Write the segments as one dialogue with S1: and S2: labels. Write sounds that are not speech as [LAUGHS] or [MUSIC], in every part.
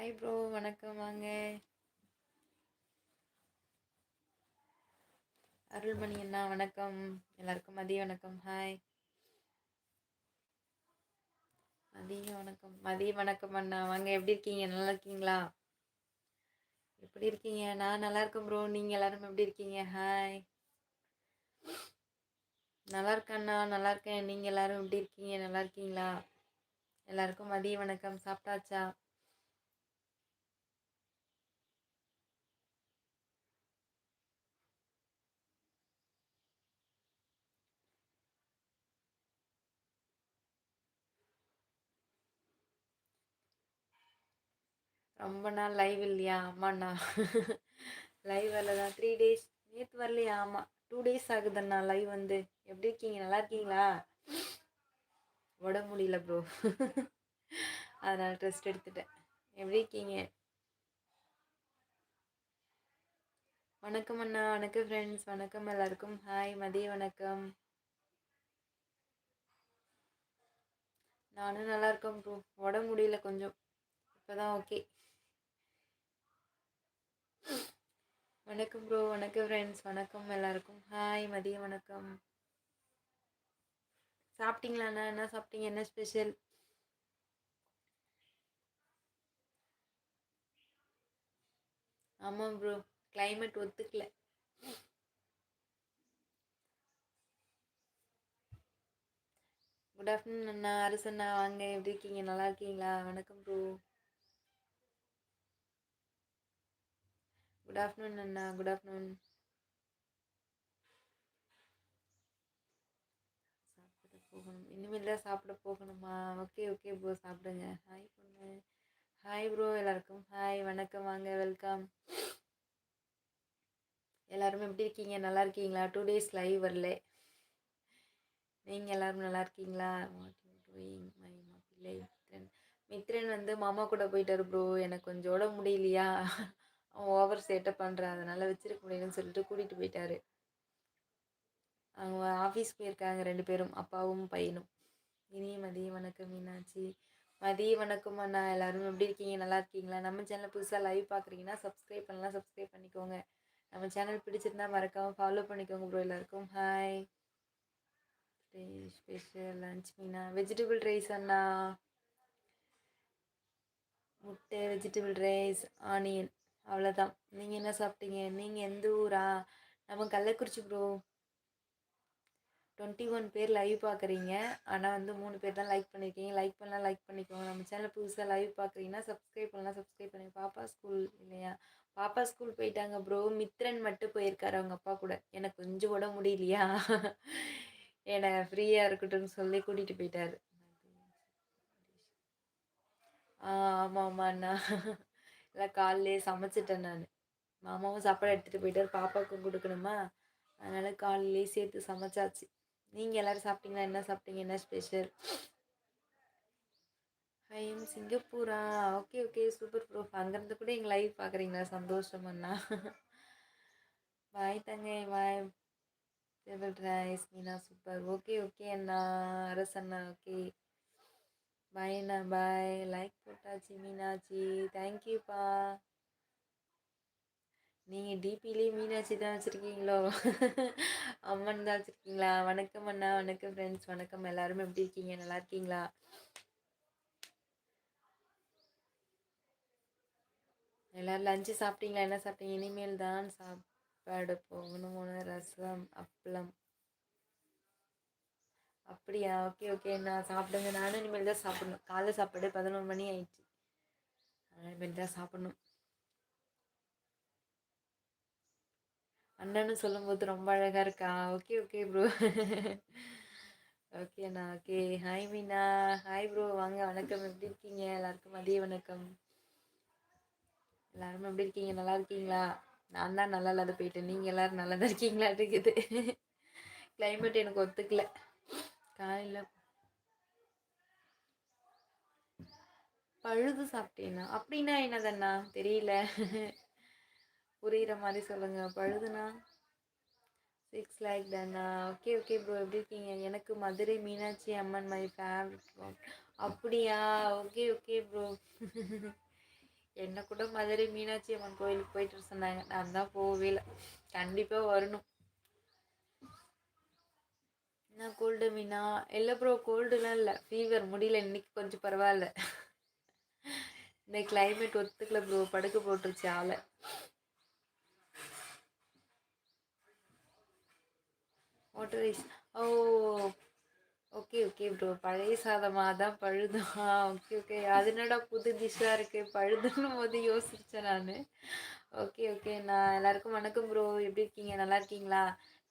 S1: hi bro வணக்கம் வாங்க அருள்மணி அண்ணா வணக்கம் எல்லாருக்கும் மதிய வணக்கம் ஹாய் மதிய வணக்கம் மதிய வணக்கம் அண்ணா வாங்க எப்படி இருக்கீங்க நல்லா இருக்கீங்களா எப்படி இருக்கீங்க நான் நல்லா இருக்கேன் ப்ரோ நீங்கள் எல்லாரும் எப்படி இருக்கீங்க ஹாய் நல்லா இருக்கேண்ணா நல்லா இருக்கேன் நீங்கள் எல்லாரும் எப்படி இருக்கீங்க நல்லா இருக்கீங்களா எல்லாருக்கும் மதிய வணக்கம் சாப்பிட்டாச்சா ரொம்ப நாள் லைவ் இல்லையா ஆமாண்ணா லைவ் தான் த்ரீ டேஸ் நேற்று வரலையா ஆமாம் டூ டேஸ் ஆகுதுண்ணா லைவ் வந்து எப்படி இருக்கீங்க நல்லா இருக்கீங்களா உடம்பு முடியல ப்ரோ அதனால் ட்ரெஸ்ட் எடுத்துட்டேன் எப்படி இருக்கீங்க வணக்கம் அண்ணா வணக்கம் ஃப்ரெண்ட்ஸ் வணக்கம் எல்லாருக்கும் ஹாய் மதிய வணக்கம் நானும் நல்லா இருக்கேன் ப்ரோ உடம்பு முடியல கொஞ்சம் இப்போ தான் ஓகே வணக்கம் ப்ரோ வணக்கம் ஃப்ரெண்ட்ஸ் வணக்கம் எல்லாருக்கும் ஹாய் மதிய வணக்கம் சாப்பிட்டீங்களாண்ணா என்ன சாப்பிட்டீங்க என்ன ஸ்பெஷல் ஆமாம் ப்ரோ கிளைமேட் ஒத்துக்கல குட் ஆஃப்டர்நூன் அண்ணா அரசண்ணா வாங்க எப்படி இருக்கீங்க நல்லா இருக்கீங்களா வணக்கம் ப்ரோ குட் ஆஃப்டர்நூன் அண்ணா குட் ஆஃப்டர்நூன் சாப்பிட போகணும் இனிமேல் தான் சாப்பிட போகணுமா ஓகே ஓகே ப்ரோ சாப்பிடுங்க ஹாய் பொண்ணு ஹாய் ப்ரோ எல்லாருக்கும் ஹாய் வணக்கம் வாங்க வெல்கம் எல்லாருமே எப்படி இருக்கீங்க நல்லா இருக்கீங்களா டூ டேஸ் லைவ் வரல நீங்கள் எல்லாரும் நல்லா இருக்கீங்களா மை மித்ரன் மித்ரன் வந்து மாமா கூட போயிட்டார் ப்ரோ எனக்கு கொஞ்சம் உடம்பு முடியலையா அவன் ஓவர் சேட்டை பண்ணுறான் அதனால் வச்சிருக்க முடியலன்னு சொல்லிட்டு கூட்டிகிட்டு போயிட்டாரு அவங்க ஆஃபீஸ் போயிருக்காங்க ரெண்டு பேரும் அப்பாவும் பையனும் இனி மதிய வணக்கம் மீனாட்சி மதிய வணக்கம் அண்ணா எல்லோரும் எப்படி இருக்கீங்க நல்லா இருக்கீங்களா நம்ம சேனல் புதுசாக லைவ் பார்க்குறீங்கன்னா சப்ஸ்கிரைப் பண்ணலாம் சப்ஸ்கிரைப் பண்ணிக்கோங்க நம்ம சேனல் பிடிச்சிருந்தா மறக்காமல் ஃபாலோ பண்ணிக்கோங்க ப்ரோ எல்லாருக்கும் ஹாய் ஸ்பெஷல் லன்ச் மீனா வெஜிடபிள் ரைஸ் அண்ணா முட்டை வெஜிடபிள் ரைஸ் ஆனியன் அவ்வளோதான் நீங்கள் என்ன சாப்பிட்டீங்க நீங்கள் எந்த ஊரா நம்ம கள்ளக்குறிச்சி ப்ரோ டுவெண்ட்டி ஒன் பேர் லைவ் பார்க்குறீங்க ஆனால் வந்து மூணு பேர் தான் லைக் பண்ணியிருக்கீங்க லைக் பண்ணலாம் லைக் பண்ணிக்கோங்க நம்ம சேனல் புதுசாக லைவ் பார்க்குறீங்கன்னா சப்ஸ்கிரைப் பண்ணலாம் சப்ஸ்கிரைப் பண்ணி பாப்பா ஸ்கூல் இல்லையா பாப்பா ஸ்கூல் போயிட்டாங்க ப்ரோ மித்ரன் மட்டும் போயிருக்காரு அவங்க அப்பா கூட எனக்கு கொஞ்சம் கூட முடியலையா என்னை ஃப்ரீயாக இருக்கட்டும்னு சொல்லி கூட்டிகிட்டு போயிட்டாரு ஆமாம் ஆமாண்ணா எல்லாம் காலையிலே சமைச்சிட்டேன் நான் மாமாவும் சாப்பாடு எடுத்துகிட்டு போயிட்டு பாப்பாவுக்கும் கொடுக்கணுமா அதனால் காலையிலே சேர்த்து சமைச்சாச்சு நீங்கள் எல்லோரும் சாப்பிட்டீங்களா என்ன சாப்பிட்டீங்க என்ன ஸ்பெஷல் ஐ சிங்கப்பூரா ஓகே ஓகே சூப்பர் ப்ரூஃப் அங்கேருந்து கூட எங்கள் லைவ் பார்க்குறீங்களா சந்தோஷமாண்ணா பாய் தங்கை bye table rice Meena super okay okay அண்ணா அரசண்ணா ஓகே பாய்ண்ணா பாய் லைக் போட்டாச்சு மீனாட்சி தேங்க்யூப்பா நீங்கள் டிபிலேயே மீனாட்சி தான் வச்சுருக்கீங்களோ அம்மன் தான் வச்சுருக்கீங்களா வணக்கம் அண்ணா வணக்கம் ஃப்ரெண்ட்ஸ் வணக்கம் எல்லாரும் எப்படி இருக்கீங்க நல்லா இருக்கீங்களா எல்லோரும் லஞ்சு சாப்பிட்டீங்களா என்ன சாப்பிட்டீங்க இனிமேல் தான் சாப்பாடு போகணும் ரசம் அப்பளம் அப்படியா ஓகே ஓகே நான் சாப்பிடுங்க நானும் இனிமேல் தான் சாப்பிடணும் காலை சாப்பாடு பதினொன்று மணி ஆயிடுச்சு அதனால் இனிமேல் தான் சாப்பிடணும் அண்ணன்னு சொல்லும்போது ரொம்ப அழகாக இருக்கா ஓகே ஓகே ப்ரோ ஓகேண்ணா okay hi Meena hi bro வாங்க வணக்கம் எப்படி இருக்கீங்க எல்லாருக்கும் மதிய வணக்கம் எல்லாரும் எப்படி இருக்கீங்க நல்லா இருக்கீங்களா நான் தான் நல்லா இல்லாத போயிட்டேன் நீங்கள் எல்லோரும் நல்லா தான் இருக்கீங்களா இருக்குது கிளைமேட் எனக்கு ஒத்துக்கலை காலையில் பழுது சாப்பிட்டேன்னா அப்படின்னா என்னதண்ணா தெரியல புரியுற மாதிரி சொல்லுங்கள் பழுதுனா சிக்ஸ் லேக் தானா ஓகே ஓகே ப்ரோ எப்படி இருக்கீங்க எனக்கு மதுரை மீனாட்சி அம்மன் மாதிரி ஃபேவரட் அப்படியா ஓகே ஓகே ப்ரோ என்ன கூட மதுரை மீனாட்சி அம்மன் கோயிலுக்கு போயிட்டு சொன்னாங்க நான் தான் போகவே இல்லை கண்டிப்பாக வரணும் நான் கோல்டு மீனா இல்லை ப்ரோ கோல்டுலாம் இல்லை ஃபீவர் முடியல இன்னைக்கு கொஞ்சம் பரவாயில்ல இந்த கிளைமேட் ஒத்துக்கல ப்ரோ படுக்க போட்டுருச்சு ஆளை water oh okay okay bro பழைய சாதமாக தான் பழுதா ஓகே ஓகே அது என்னடா புது டிஷ்ஷாக இருக்குது பழுதுன்னு போது யோசிச்சேன் நான் ஓகே ஓகே நான் எல்லாருக்கும் வணக்கம் ப்ரோ எப்படி இருக்கீங்க நல்லா இருக்கீங்களா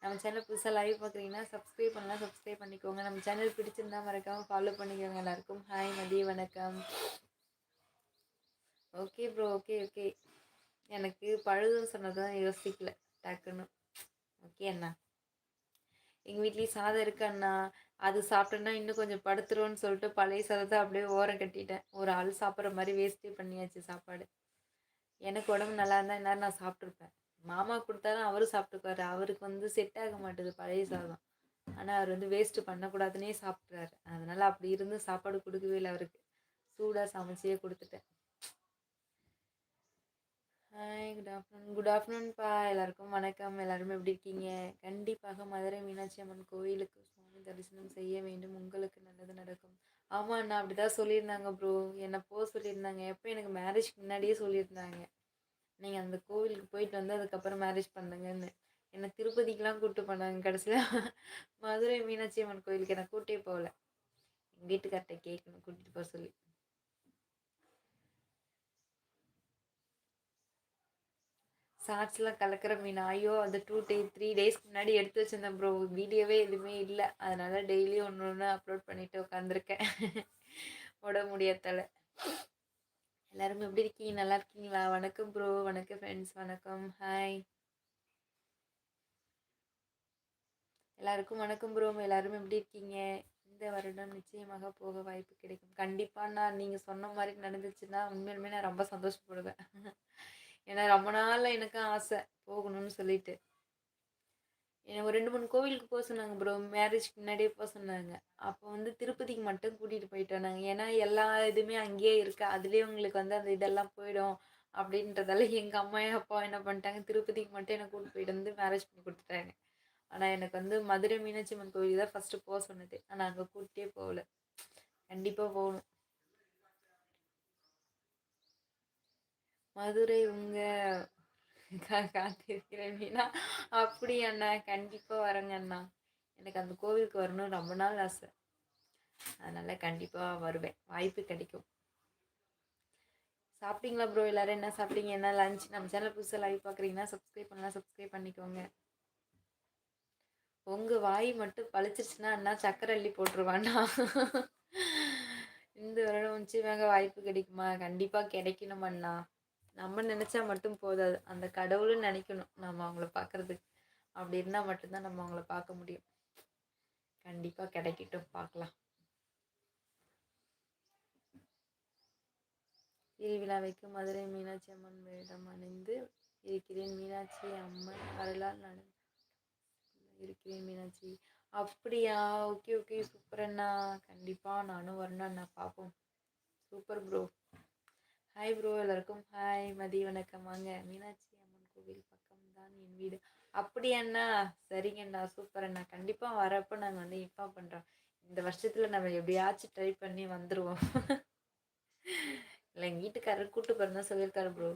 S1: நம்ம சேனல் புதுசாக லைவ் பார்க்குறீங்கன்னா சப்ஸ்கிரைப் பண்ணலாம் சப்ஸ்கிரைப் பண்ணிக்கோங்க நம்ம சேனல் பிடிச்சிருந்தா மறக்காமல் ஃபாலோ பண்ணிக்கோங்க எல்லாருக்கும் ஹாய் மதிய வணக்கம் ஓகே ப்ரோ ஓகே ஓகே எனக்கு பழுதுன்னு சொன்னது தான் யோசிக்கல டக்குன்னு ஓகே அண்ணா எங்கள் வீட்லேயும் சாதம் இருக்கு அண்ணா அது சாப்பிட்டேன்னா இன்னும் கொஞ்சம் படுத்துருவோன்னு சொல்லிட்டு பழைய சாதத்தை அப்படியே ஓரம் கட்டிட்டேன் ஒரு ஆள் சாப்பிட்ற மாதிரி வேஸ்ட்டே பண்ணியாச்சு சாப்பாடு எனக்கு உடம்பு நல்லா இருந்தால் என்ன நான் சாப்பிட்ருப்பேன் மாமா கொடுத்தாலும் அவரும் சாப்பிட்டுக்குவாரு அவருக்கு வந்து செட் ஆக மாட்டேது பழைய சாதம் ஆனால் அவர் வந்து வேஸ்ட்டு பண்ணக்கூடாதுன்னே சாப்பிட்றாரு அதனால அப்படி இருந்து சாப்பாடு கொடுக்கவே இல்லை அவருக்கு சூடாக சமைச்சே கொடுத்துட்டேன் ஹாய் குட் ஆஃப்டர்நூன் குட் ஆஃப்டர்நூன்ப்பா எல்லாருக்கும் வணக்கம் எல்லாருமே எப்படி இருக்கீங்க கண்டிப்பாக மதுரை மீனாட்சி அம்மன் கோயிலுக்கு சுவாமி தரிசனம் செய்ய வேண்டும் உங்களுக்கு நல்லது நடக்கும் ஆமாண்ணா அப்படிதான் சொல்லியிருந்தாங்க ப்ரோ என்னை போக சொல்லியிருந்தாங்க எப்போ எனக்கு மேரேஜ்க்கு முன்னாடியே சொல்லியிருந்தாங்க நீங்கள் அந்த கோவிலுக்கு போயிட்டு வந்து அதுக்கப்புறம் மேரேஜ் பண்ணுங்கன்னு என்னை திருப்பதிக்கெலாம் கூப்பிட்டு போனாங்க கடைசியில் மதுரை மீனாட்சி அம்மன் கோவிலுக்கு என்னை கூட்டே போகல எங்கள் வீட்டுக்கார்ட்ட கேட்கணும் கூட்டிகிட்டு போக சொல்லி சாட்ஸ்லாம் கலக்கிற மீன் ஐயோ அது டூ டே த்ரீ டேஸ்க்கு முன்னாடி எடுத்து வச்சிருந்தேன் ப்ரோ வீடியோவே எதுவுமே இல்லை அதனால் டெய்லியும் ஒன்று ஒன்று அப்லோட் பண்ணிவிட்டு உட்காந்துருக்கேன் [LAUGHS] உடம்பு முடியாதால எல்லாரும் எப்படி இருக்கீங்க நல்லா இருக்கீங்களா வணக்கம் ப்ரோ வணக்கம் ஃப்ரெண்ட்ஸ் வணக்கம் ஹாய் எல்லாருக்கும் வணக்கம் ப்ரோ எல்லாரும் எப்படி இருக்கீங்க இந்த வருடம் நிச்சயமாக போக வாய்ப்பு கிடைக்கும் கண்டிப்பாக நான் நீங்கள் சொன்ன மாதிரி நடந்துச்சுன்னா உண்மையிலுமே நான் ரொம்ப சந்தோஷப்படுவேன் [LAUGHS] ஏன்னா ரொம்ப நாளில் எனக்கும் ஆசை போகணும்னு சொல்லிட்டு என்னை ஒரு ரெண்டு மூணு கோவிலுக்கு போக சொன்னாங்க ப்ரோ மேரேஜ்க்கு முன்னாடியே போக சொன்னாங்க அப்போ வந்து திருப்பதிக்கு மட்டும் கூட்டிகிட்டு போயிட்டு வந்தாங்க ஏன்னா எல்லா இதுவுமே அங்கேயே இருக்கு அதுலேயே உங்களுக்கு வந்து அந்த இதெல்லாம் போயிடும் அப்படின்றதால எங்கள் அம்மா அப்பா என்ன பண்ணிட்டாங்க திருப்பதிக்கு மட்டும் என்னை கூட்டு போயிட்டு வந்து மேரேஜ் பண்ணி கொடுத்துட்டாங்க ஆனால் எனக்கு வந்து மதுரை மீனாட்சி அம்மன் கோவில் தான் ஃபஸ்ட்டு போக சொன்னது ஆனால் அங்கே கூட்டிகிட்டே போகல கண்டிப்பாக போகணும் மதுரை உங்கள் உங்களுக்காக [LAUGHS] காத்திருக்கிறேன் அப்படின்னா அப்படி அண்ணா கண்டிப்பாக வரேங்க அண்ணா எனக்கு அந்த கோவிலுக்கு வரணும் ரொம்ப நாள் ஆசை அதனால் கண்டிப்பாக வருவேன் வாய்ப்பு கிடைக்கும் சாப்பிட்டீங்களா ப்ரோ எல்லாரும் என்ன சாப்பிட்டீங்க என்ன லஞ்ச் நம்ம சேனல் புதுசாக லைவ் பார்க்குறீங்கன்னா சப்ஸ்கிரைப் பண்ணலாம் சப்ஸ்கிரைப் பண்ணிக்கோங்க உங்கள் வாய் மட்டும் பழிச்சிருச்சுன்னா அண்ணா சக்கரை அள்ளி போட்டுருவாண்ணா இந்த வருடம் உச்சிவாங்க வாய்ப்பு கிடைக்குமா கண்டிப்பாக கிடைக்கணும் அண்ணா நம்ம நினச்சா மட்டும் போதாது அந்த கடவுளும் நினைக்கணும் நம்ம அவங்கள பார்க்குறதுக்கு அப்படி இருந்தால் மட்டும்தான் நம்ம அவங்கள பார்க்க முடியும் கண்டிப்பாக கிடைக்கட்டும் பார்க்கலாம் திருவிழாவைக்கு மதுரை மீனாட்சி அம்மன் வேடம் அணிந்து இருக்கிறேன் மீனாட்சி அம்மன் வரலாறு நட இருக்கிறேன் மீனாட்சி அப்படியா ஓகே ஓகே சூப்பர் அண்ணா கண்டிப்பாக நானும் வரணும் அண்ணா பார்ப்போம் சூப்பர் ப்ரோ ஹாய் ப்ரோ எல்லாருக்கும் ஹாய் மதி வணக்கம் வாங்க மீனாட்சி அம்மன் கோவில் பக்கம் தான் என் வீடு அப்படி அண்ணா சரிங்கண்ணா சூப்பர் அண்ணா கண்டிப்பாக வரப்போ நாங்கள் வந்து இப்போ பண்ணுறோம் இந்த வருஷத்தில் நம்ம எப்படியாச்சும் ட்ரை பண்ணி வந்துடுவோம் இல்லை எங்கள் வீட்டுக்காரர் கூட்டு பிறந்தா சொல்லியிருக்காரு ப்ரோ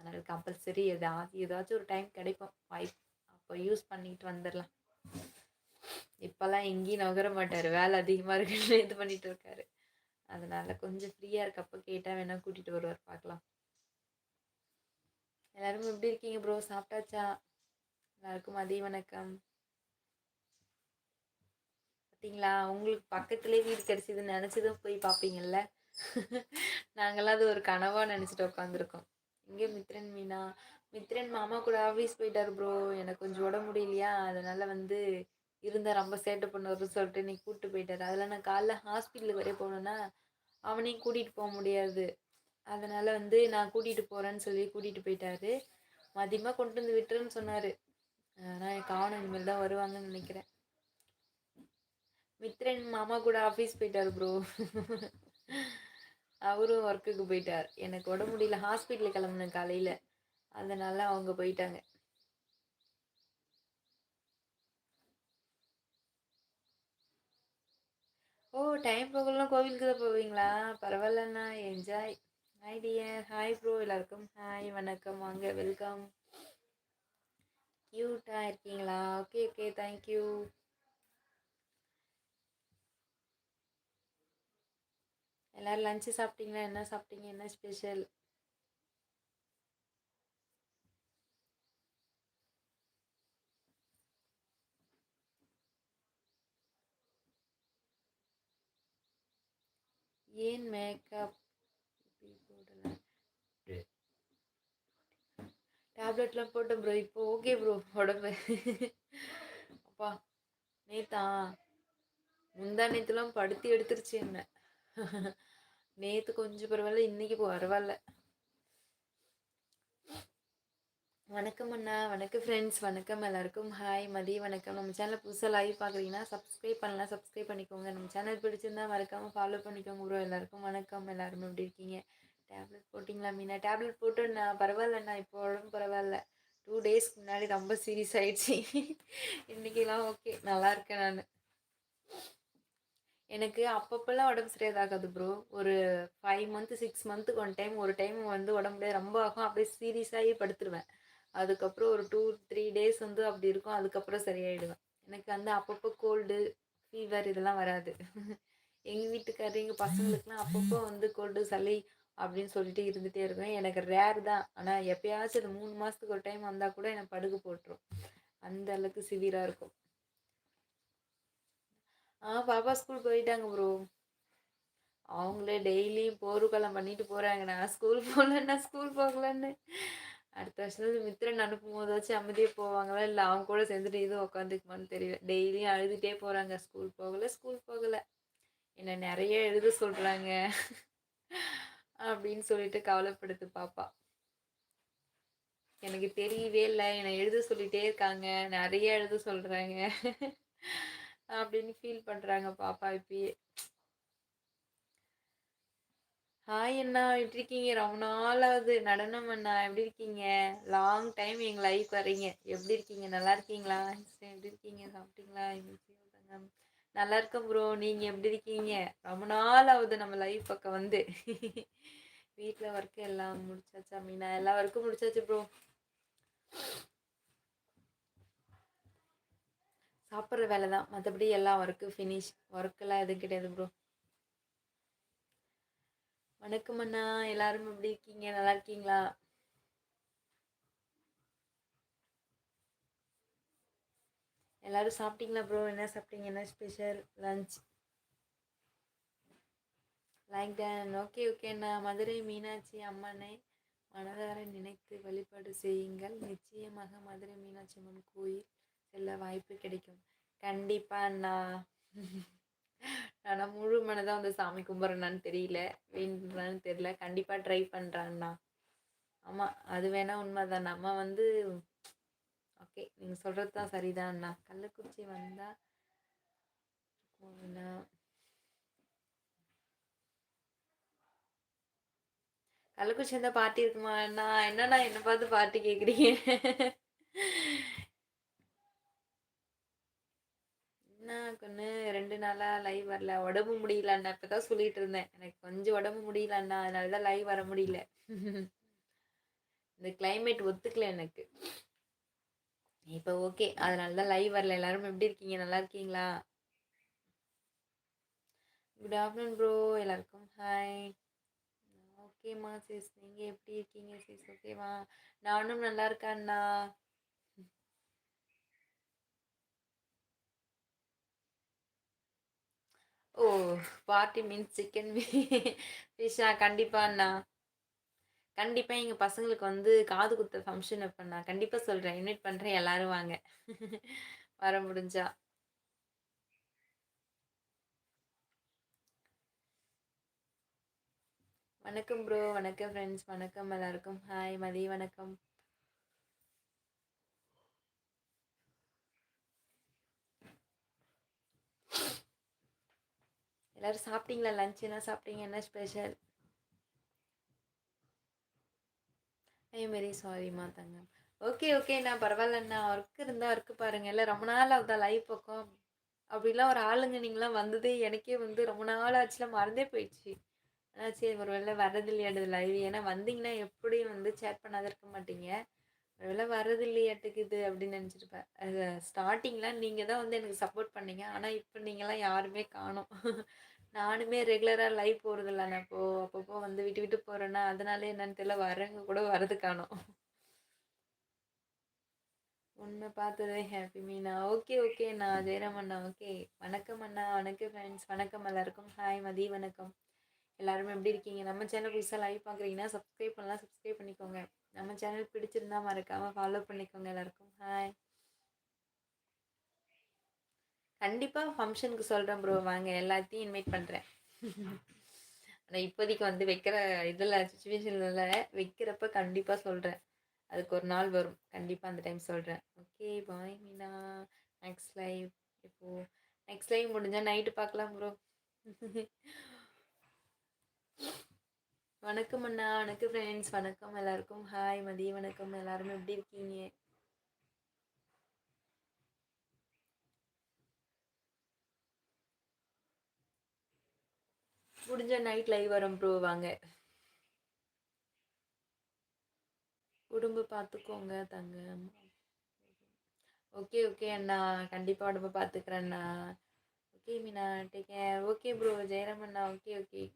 S1: அதனால் கம்பல்சரி எதாவது ஏதாச்சும் ஒரு டைம் கிடைக்கும் வாய்ப் அப்போ யூஸ் பண்ணிக்கிட்டு வந்துடலாம் இப்போல்லாம் எங்கேயும் நகர மாட்டார் வேலை அதிகமாக இருக்குன்னு இது பண்ணிகிட்டு இருக்காரு அதனால் கொஞ்சம் ஃப்ரீயாக இருக்கப்போ கேட்டால் வேணால் கூட்டிகிட்டு வருவார் பார்க்கலாம் எல்லோரும் எப்படி இருக்கீங்க ப்ரோ சாப்பிட்டாச்சா எல்லாருக்கும் மதிய வணக்கம் பார்த்தீங்களா உங்களுக்கு பக்கத்துலேயே வீடு கிடச்சிதுன்னு நினச்சதும் போய் பார்ப்பீங்கள்ல நாங்களாம் அது ஒரு கனவாக நினச்சிட்டு உட்காந்துருக்கோம் இங்கே மித்ரன் மீனா மித்ரன் மாமா கூட ஆஃபீஸ் போயிட்டார் ப்ரோ எனக்கு கொஞ்சம் உடம்பு முடியலையா அதனால் வந்து இருந்தால் ரொம்ப சேட்டை பண்ணுவார்னு சொல்லிட்டு நீ கூப்பிட்டு போயிட்டார் அதில் நான் காலைல ஹாஸ்பிட்டலுக்கு வரைய போனோன்னா அவனையும் கூட்டிகிட்டு போக முடியாது அதனால் வந்து நான் கூட்டிகிட்டு போகிறேன்னு சொல்லி கூட்டிகிட்டு போயிட்டாரு மதியமாக கொண்டு வந்து விட்டுருன்னு சொன்னார் ஆனால் என் ஆவணம் இனிமேல் தான் வருவாங்கன்னு நினைக்கிறேன் மித்ரன் மாமா கூட ஆஃபீஸ் போயிட்டார் ப்ரோ அவரும் ஒர்க்குக்கு போயிட்டார் எனக்கு உடம்பு முடியல ஹாஸ்பிட்டலுக்கு கிளம்புனேன் காலையில் அதனால் அவங்க போயிட்டாங்க ஓ டைம் போகலாம் கோவிலுக்கு தான் போவீங்களா பரவாயில்லண்ணா enjoy hi dear hi bro எல்லாருக்கும் ஹாய் வணக்கம் வாங்க வெல்கம் க்யூட்டாக இருக்கீங்களா ஓகே ஓகே தேங்க்யூ எல்லோரும் லஞ்சு சாப்பிட்டீங்களா என்ன சாப்பிட்டீங்க என்ன ஸ்பெஷல் ஏன் மேக்கப் டேப்லெட்லாம் போட்டேன் ப்ரோ இப்போ ஓகே ப்ரோ உடம்பு அப்பா நேத்தா முந்தா நேற்றுலாம் படுத்தி எடுத்துருச்சு என்ன நேற்று கொஞ்சம் பரவாயில்ல இன்றைக்கி பரவாயில்ல வணக்கம் அண்ணா வணக்கம் ஃப்ரெண்ட்ஸ் வணக்கம் எல்லாருக்கும் ஹாய் மதிய வணக்கம் நம்ம சேனலில் புதுசாக லைவ் பார்க்குறீங்கன்னா சப்ஸ்கிரைப் பண்ணலாம் சப்ஸ்கிரைப் பண்ணிக்கோங்க நம்ம சேனல் பிடிச்சிருந்தா மறக்காமல் ஃபாலோ பண்ணிக்கோங்க ப்ரோ எல்லாருக்கும் வணக்கம் எல்லாருமே எப்படி இருக்கீங்க டேப்லெட் போட்டிங்களா மீனா டேப்லெட் போட்டுண்ணா பரவாயில்லண்ணா இப்போ உடம்பு பரவாயில்ல டூ டேஸ்க்கு முன்னாடி ரொம்ப சீரியஸ் ஆகிடுச்சி இன்றைக்கெல்லாம் ஓகே நல்லா இருக்கேன் நான் எனக்கு அப்பப்போலாம் உடம்பு சரியாதாகாது ப்ரோ ஒரு ஃபைவ் மந்த்து சிக்ஸ் மந்த்துக்கு ஒன் டைம் ஒரு டைம் வந்து உடம்புல ரொம்ப ஆகும் அப்படியே சீரியஸாகி படுத்துருவேன் அதுக்கப்புறம் ஒரு டூ த்ரீ டேஸ் வந்து அப்படி இருக்கும் அதுக்கப்புறம் சரியாயிடுவேன் எனக்கு வந்து அப்பப்போ கோல்டு ஃபீவர் இதெல்லாம் வராது எங்கள் வீட்டுக்காரர் எங்கள் பசங்களுக்குலாம் அப்பப்போ வந்து கோல்டு சளி அப்படின்னு சொல்லிட்டு இருந்துகிட்டே இருக்கும் எனக்கு ரேர் தான் ஆனால் எப்பயாச்சும் அது மூணு மாதத்துக்கு ஒரு டைம் வந்தால் கூட எனக்கு படுகு போட்டுரும் அந்த அளவுக்கு சிவியராக இருக்கும் ஆ பாப்பா ஸ்கூல் போயிட்டாங்க ப்ரோ அவங்களே டெய்லியும் போர்வக்கலம் பண்ணிட்டு போகிறாங்க நான் ஸ்கூல் போகலன்னா ஸ்கூல் போகலன்னு அடுத்த வருஷத்துல மித்திரன் அனுப்பும் போதாச்சும் அமைதியே போவாங்களா இல்லை அவங்க கூட சேர்ந்துட்டு இதுவும் உட்காந்துக்குமான்னு தெரியல டெய்லியும் அழுதுகிட்டே போகிறாங்க ஸ்கூல் போகலை ஸ்கூல் போகலை என்னை நிறைய எழுத சொல்கிறாங்க அப்படின்னு சொல்லிட்டு கவலைப்படுது பாப்பா எனக்கு தெரியவே இல்லை என்னை எழுத சொல்லிகிட்டே இருக்காங்க நிறைய எழுத சொல்கிறாங்க அப்படின்னு ஃபீல் பண்ணுறாங்க பாப்பா இப்பயே ஹாய் அண்ணா எப்படி இருக்கீங்க ரொம்ப நாளாவது நடனம் அண்ணா எப்படி இருக்கீங்க லாங் டைம் எங்கள் லைஃப் வரீங்க எப்படி இருக்கீங்க நல்லா இருக்கீங்களா எப்படி இருக்கீங்க சாப்பிட்டீங்களா நல்லா இருக்கேன் ப்ரோ நீங்கள் எப்படி இருக்கீங்க ரொம்ப நாள் ஆகுது நம்ம லைஃப் பக்கம் வந்து வீட்டில் ஒர்க்கு எல்லாம் முடிச்சாச்சா மீனா எல்லா ஒர்க்கும் முடிச்சாச்சு ப்ரோ சாப்பிட்ற வேலை தான் மற்றபடி எல்லாம் ஒர்க்கு ஃபினிஷ் ஒர்க்கெல்லாம் எதுவும் கிடையாது ப்ரோ வணக்கம் அண்ணா எல்லாரும் எப்படி இருக்கீங்க நல்லா இருக்கீங்களா எல்லாரும் சாப்பிட்டீங்களா ப்ரோ என்ன சாப்பிட்டீங்க என்ன special lunch like done okay okay அண்ணா மதுரை மீனாட்சி அம்மனை மனதார நினைத்து வழிபாடு செய்யுங்கள் நிச்சயமாக மதுரை மீனாட்சி அம்மன் கோயில் செல்ல வாய்ப்பு கிடைக்கும் கண்டிப்பா அண்ணா [LAUGHS] ஆனால் முழு மனதாக வந்து சாமி கும்பிட்றேன்னு தெரியல வேண்டுறான்னு தெரியல கண்டிப்பாக ட்ரை பண்ணுறாங்கண்ணா ஆமாம் அது வேணால் உண்மைதான் நம்ம வந்து ஓகே நீங்கள் சொல்கிறது தான் சரிதான்ண்ணா கள்ளக்குறிச்சி வந்தால் கள்ளக்குறிச்சி வந்தால் பாட்டி இருக்குமா என்னண்ணா என்னை பார்த்து பாட்டி கேட்குறீங்க என்ன கொன்று ரெண்டு நாளாக லைவ் வரல உடம்பு முடியல அண்ணா இப்போ தான் சொல்லிகிட்டு இருந்தேன் எனக்கு கொஞ்சம் உடம்பு முடியல அண்ணா அதனால தான் லைவ் வர முடியல இந்த கிளைமேட் ஒத்துக்கல எனக்கு இப்போ ஓகே அதனால தான் லைவ் வரல எல்லாரும் எப்படி இருக்கீங்க நல்லா இருக்கீங்களா குட் ஆஃப்டர்நூன் ப்ரோ எல்லாருக்கும் ஹாய் ஓகேம்மா சிஸ் நீங்கள் எப்படி இருக்கீங்க சிஸ் ஓகேவா நானும் நல்லா இருக்கேன்ண்ணா ஓ பார்ட்டி மீன் சிக்கன் ஃபிஷ்ஷா கண்டிப்பாண்ணா கண்டிப்பாக எங்கள் பசங்களுக்கு வந்து காது குத்த ஃபங்க்ஷன் வைப்பண்ணா கண்டிப்பாக சொல்கிறேன் இன்வைட் பண்ணுறேன் எல்லோரும் வாங்க வர முடிஞ்சா வணக்கம் ப்ரோ வணக்கம் ஃப்ரெண்ட்ஸ் வணக்கம் எல்லாருக்கும் ஹாய் மதிய வணக்கம் எல்லோரும் சாப்பிட்டீங்களா லஞ்ச் என்ன சாப்பிட்டீங்க என்ன ஸ்பெஷல் ஐ வெரி சாரிம்மா தங்க ஓகே ஓகேண்ணா பரவாயில்லண்ணா ஒர்க் இருந்தால் ஒர்க்கு பாருங்கள் இல்லை ரொம்ப நாள் ஆகுதா லைஃப் பக்கம் அப்படிலாம் ஒரு ஆளுங்க நீங்களாம் வந்ததே எனக்கே வந்து ரொம்ப நாள் ஆச்சுலாம் மறந்தே போயிடுச்சு ஆனால் சரி ஒரு வேளை வரதில்லையாடுது லைவ் ஏன்னா வந்தீங்கன்னா எப்படியும் வந்து சேட் பண்ணாத இருக்க மாட்டீங்க அதெல்லாம் வர்றது இது அப்படின்னு நினச்சிருப்பேன் அது ஸ்டார்டிங்லாம் நீங்கள் தான் வந்து எனக்கு சப்போர்ட் பண்ணீங்க ஆனால் [LAUGHS] இப்போ நீங்கள்லாம் யாருமே காணும் நானுமே ரெகுலராக லைவ் போகிறதில்ல இல்லை நான் இப்போது அப்பப்போ வந்து விட்டு விட்டு போகிறேன்னா அதனால என்னன்னு தெரியல வரவங்க கூட வர்றது காணும் உண்மை பார்த்ததே ஹாப்பி மீனா ஓகே ஓகே நான் ஜெயராம் அண்ணா ஓகே வணக்கம் அண்ணா வணக்கம் ஃப்ரெண்ட்ஸ் வணக்கம் எல்லாருக்கும் ஹாய் மதி வணக்கம் எல்லாருமே எப்படி இருக்கீங்க நம்ம சேனல் புதுசாக லைவ் பார்க்குறீங்கன்னா சப்ஸ்கிரைப் பண்ணலாம் சப்ஸ்கிரைப் பண்ணிக்கோங்க நம்ம சேனல் பிடிச்சிருந்தா மறக்காமல் ஃபாலோ பண்ணிக்கோங்க எல்லாருக்கும் ஹாய் கண்டிப்பாக ஃபங்க்ஷனுக்கு சொல்கிறேன் ப்ரோ வாங்க எல்லாத்தையும் இன்வைட் பண்ணுறேன் ஆனால் இப்போதைக்கு வந்து வைக்கிற இதில் சுச்சுவேஷனில் வைக்கிறப்ப கண்டிப்பாக சொல்கிறேன் அதுக்கு ஒரு நாள் வரும் கண்டிப்பாக அந்த டைம் சொல்கிறேன் okay bye Meena next live இப்போது நெக்ஸ்ட் லைவ் முடிஞ்சால் நைட்டு பார்க்கலாம் ப்ரோ [LAUGHS] வணக்கம் அண்ணா வணக்கம் ஃப்ரெண்ட்ஸ் வணக்கம் எல்லாருக்கும் ஹாய் மதிய வணக்கம் எல்லாருமே எப்படி இருக்கீங்க முடிஞ்ச நைட் லைவ் வரும் ப்ரோ வாங்க உடம்பு பார்த்துக்கோங்க தங்க ஓகே ஓகே அண்ணா கண்டிப்பாக உடம்பு அண்ணா okay Meena take okay bro Jayaram அண்ணா ஓகே ஓகே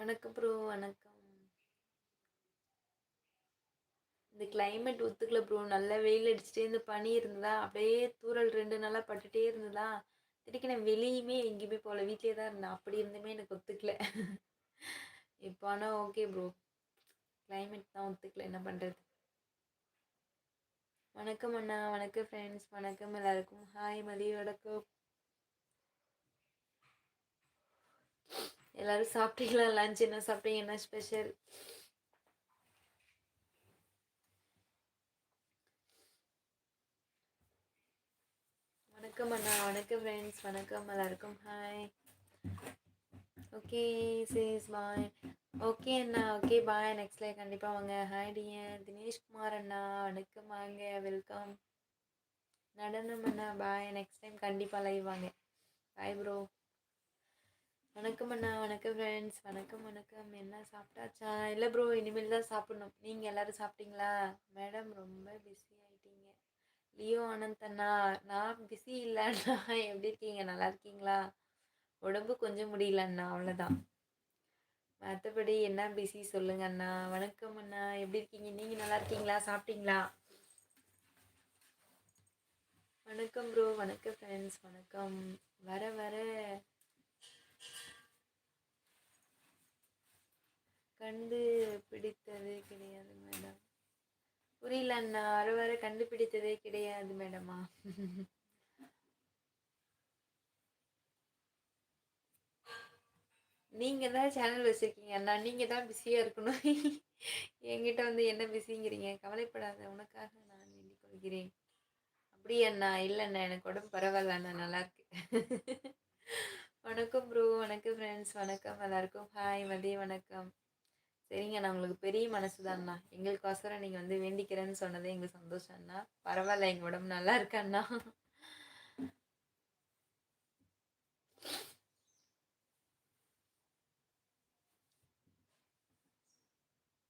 S1: வணக்கம் ப்ரோ வணக்கம் இந்த கிளைமேட் ஒத்துக்கல ப்ரோ நல்லா வெயில் அடிச்சுட்டே இந்த பனி இருந்ததா அப்படியே தூரல் ரெண்டு நாளாக பட்டுட்டே இருந்ததா திருக்கி நான் வெளியுமே எங்கேயுமே போகல வீட்டிலே தான் இருந்தேன் அப்படி இருந்துமே எனக்கு ஒத்துக்கல இப்போ ஆனால் ஓகே ப்ரோ கிளைமேட் தான் ஒத்துக்கல என்ன பண்ணுறது வணக்கம் அண்ணா வணக்கம் ஃப்ரெண்ட்ஸ் வணக்கம் எல்லாருக்கும் ஹாய் மதிய வணக்கம் எல்லாரும் சாப்பிட்டீங்களா லஞ்ச் என்ன சாப்பிட்டீங்க என்ன ஸ்பெஷல் வணக்கம் அண்ணா வணக்கம் ஃப்ரெண்ட்ஸ் வணக்கம் எல்லாருக்கும் ஹாய் ஓகே சேஸ் பாய் ஓகே அண்ணா ஓகே பாய் நெக்ஸ்ட் லைக் கண்டிப்பாக வாங்க ஹாய் டியர் தினேஷ்குமார் அண்ணா வணக்கம் வாங்க வெல்கம் நடனம் அண்ணா பாய் நெக்ஸ்ட் டைம் கண்டிப்பாக லைவ் வாங்க பாய் ப்ரோ வணக்கம் அண்ணா வணக்கம் ஃப்ரெண்ட்ஸ் வணக்கம் வணக்கம் என்ன சாப்பிட்டாச்சா இல்லை ப்ரோ இனிமேல் தான் சாப்பிடணும் நீங்கள் எல்லோரும் சாப்பிட்டீங்களா மேடம் ரொம்ப பிஸி ஆகிட்டீங்க லியோ அனந்த் அண்ணா நான் பிஸி இல்லை அண்ணா எப்படி இருக்கீங்க நல்லா இருக்கீங்களா உடம்பு கொஞ்சம் முடியல அண்ணா அவ்வளோதான் மற்றபடி என்ன பிஸி சொல்லுங்க அண்ணா வணக்கம் அண்ணா எப்படி இருக்கீங்க நீங்கள் நல்லா இருக்கீங்களா சாப்பிட்டீங்களா வணக்கம் ப்ரோ வணக்கம் ஃப்ரெண்ட்ஸ் வணக்கம் வர வர கண்டு பிடித்ததே கிடையாது மேடம் புரியல வர வர கண்டுபிடித்ததே கிடையாது மேடமா நீங்க தான் சேனல் வச்சிருக்கீங்க அண்ணா நீங்க தான் பிஸியா இருக்கணும் என்கிட்ட வந்து என்ன பிஸிங்கிறீங்க கவலைப்படாத உனக்காக நான் வேண்டிக் கொள்கிறேன் அப்படி அண்ணா இல்லைண்ணா எனக்கு உடம்பு பரவாயில்ல அண்ணா நல்லா இருக்கு வணக்கம் ப்ரோ வணக்கம் ஃப்ரெண்ட்ஸ் வணக்கம் எல்லாருக்கும் ஹாய் மதிய வணக்கம் சரிங்க நான் உங்களுக்கு பெரிய மனசு தான்ண்ணா எங்களுக்கோசரம் நீங்கள் வந்து வேண்டிக்கிறேன்னு சொன்னதே எங்களுக்கு சந்தோஷம் அண்ணா பரவாயில்ல எங்கள் உடம்பு நல்லா இருக்கண்ணா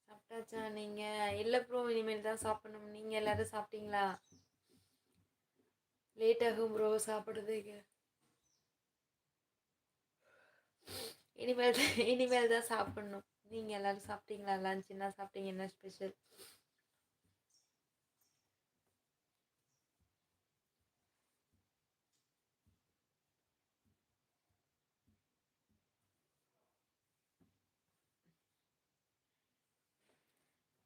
S1: சாப்பிட்டாச்சா நீங்கள் இல்லை ப்ரோ இனிமேல் தான் சாப்பிடணும் நீங்கள் எல்லாரும் சாப்பிட்டீங்களா லேட் ஆகும் ப்ரோ சாப்பிட்றதுக்கு இனிமேல் தான் இனிமேல் தான் சாப்பிட்ணும் நீங்கள் எல்லோரும் சாப்பிட்டீங்களா லஞ்ச் என்ன சாப்பிட்டீங்க என்ன ஸ்பெஷல்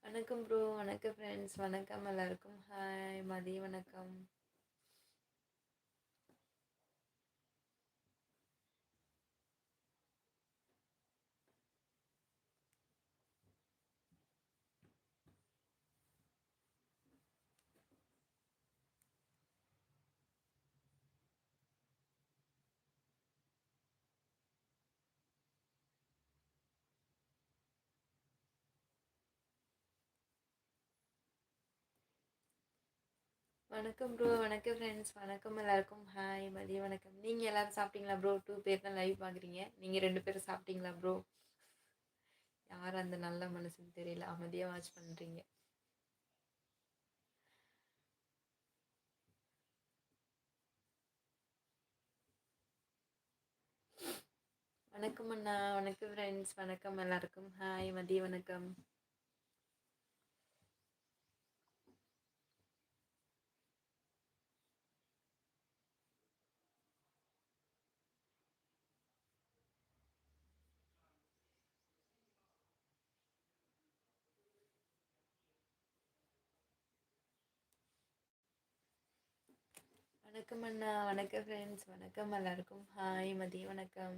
S1: வணக்கம் ப்ரோ வணக்கம் ஃப்ரெண்ட்ஸ் வணக்கம் எல்லாருக்கும் ஹாய் மதிய வணக்கம் வணக்கம் ப்ரோ வணக்கம் ஃப்ரெண்ட்ஸ் வணக்கம் எல்லாருக்கும் ஹாய் மதிய வணக்கம் நீங்கள் எல்லோரும் சாப்பிட்டீங்களா ப்ரோ டூ பேர் தான் லைவ் பார்க்குறீங்க நீங்கள் ரெண்டு பேரும் சாப்பிட்டீங்களா ப்ரோ யார் அந்த நல்ல மனசுன்னு தெரியல அமைதியாக வாட்ச் பண்ணுறீங்க வணக்கம் அண்ணா வணக்கம் ஃப்ரெண்ட்ஸ் வணக்கம் எல்லாருக்கும் ஹாய் மதிய வணக்கம் வணக்கம் அண்ணா வணக்கம் ஃப்ரெண்ட்ஸ் வணக்கம் எல்லாருக்கும் ஹாய் மதிய வணக்கம்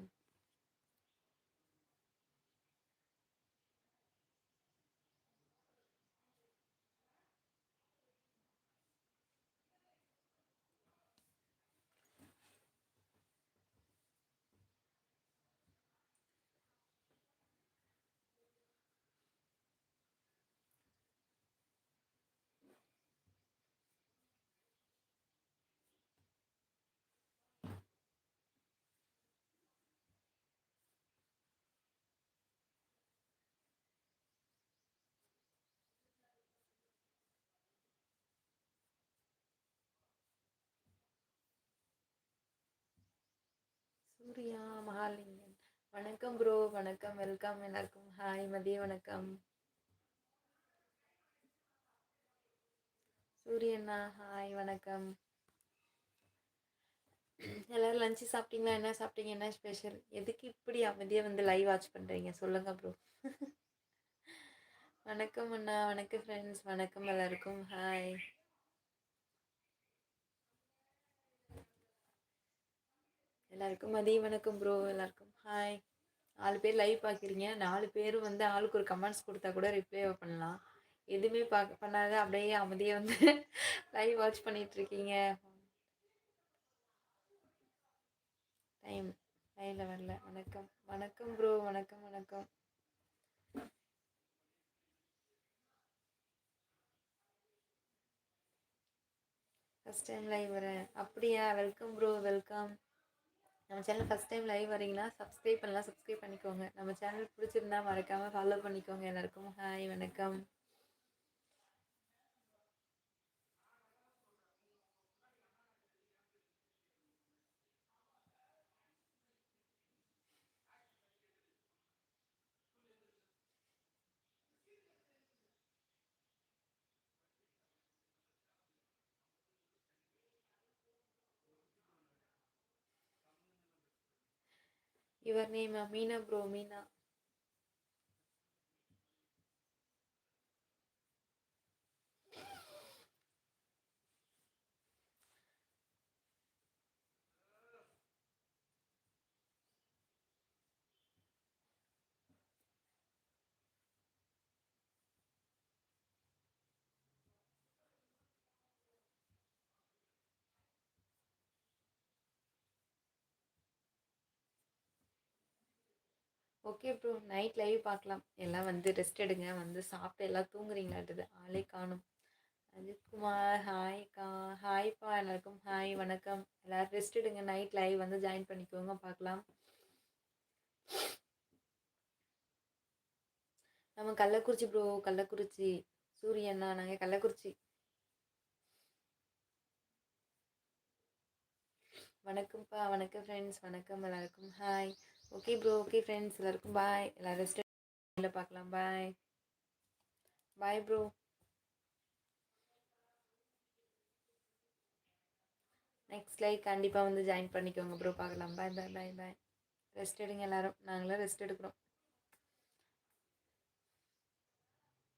S1: சூர்யா மகாலிங்கன் வணக்கம் ப்ரோ வணக்கம் வெல்கம் எல்லாருக்கும் ஹாய் மதிய வணக்கம் சூரியண்ணா ஹாய் வணக்கம் எல்லோரும் லஞ்சு சாப்பிட்டீங்களா என்ன சாப்பிட்டீங்க என்ன ஸ்பெஷல் எதுக்கு இப்படி அமைதியாக வந்து லைவ் வாட்ச் பண்ணுறீங்க சொல்லுங்க ப்ரோ [LAUGHS] வணக்கம் அண்ணா வணக்கம் ஃப்ரெண்ட்ஸ் வணக்கம் எல்லாருக்கும் ஹாய் எல்லாருக்கும் மதிய வணக்கம் ப்ரோ எல்லாருக்கும் ஹாய் நாலு பேர் லைவ் பார்க்குறீங்க நாலு பேரும் வந்து ஆளுக்கு ஒரு கமெண்ட்ஸ் கொடுத்தா கூட ரிப்ளை பண்ணலாம் எதுவுமே பார்க்க பண்ணாத அப்படியே அமைதியை வந்து லைவ் வாட்ச் பண்ணிகிட்ருக்கீங்க டைம் லைவில் வரல வணக்கம் வணக்கம் ப்ரோ வணக்கம் வணக்கம் ஃபஸ்ட் டைம் லைவ் வரேன் அப்படியா வெல்கம் ப்ரோ வெல்கம் நம்ம சேனல் ஃபஸ்ட் டைம் லைவ் வரீங்கன்னா சப்ஸ்கிரைப் பண்ணலாம் சப்ஸ்கிரைப் பண்ணிக்கோங்க நம்ம சேனல் பிடிச்சிருந்தா மறக்காமல் ஃபாலோ பண்ணிக்கோங்க எல்லாருக்கும் ஹாய் வணக்கம் యువర్ నేమ్ అమీనా బ్రోమీనా ஓகே ப்ரோ நைட் லைவ் பார்க்கலாம் எல்லாம் வந்து ரெஸ்ட் எடுங்க வந்து சாப்பிட்டு எல்லாம் தூங்குறீங்களாட்டு ஆளே காணும் அஜித்குமார் ஹாய்க்கா ஹாய்ப்பா எல்லாருக்கும் ஹாய் வணக்கம் எல்லோரும் ரெஸ்ட் எடுங்க நைட் லைவ் வந்து ஜாயின் பண்ணிக்கோங்க பார்க்கலாம் நம்ம கள்ளக்குறிச்சி ப்ரோ கள்ளக்குறிச்சி சூரியண்ணா நாங்கள் கள்ளக்குறிச்சி வணக்கம்ப்பா வணக்கம் ஃப்ரெண்ட்ஸ் வணக்கம் எல்லாருக்கும் hi okay bro okay friends எல்லாருக்கும் பாய் எல்லோரும் ரெஸ்டாரண்ட்டில் பார்க்கலாம் bye bye bro next like கண்டிப்பாக வந்து ஜாயின் பண்ணிக்கோங்க ப்ரோ பார்க்கலாம் பாய் பாய் பாய் பாய் ரெஸ்ட் எடுங்க எல்லோரும் நாங்களாம் ரெஸ்ட் எடுக்கிறோம்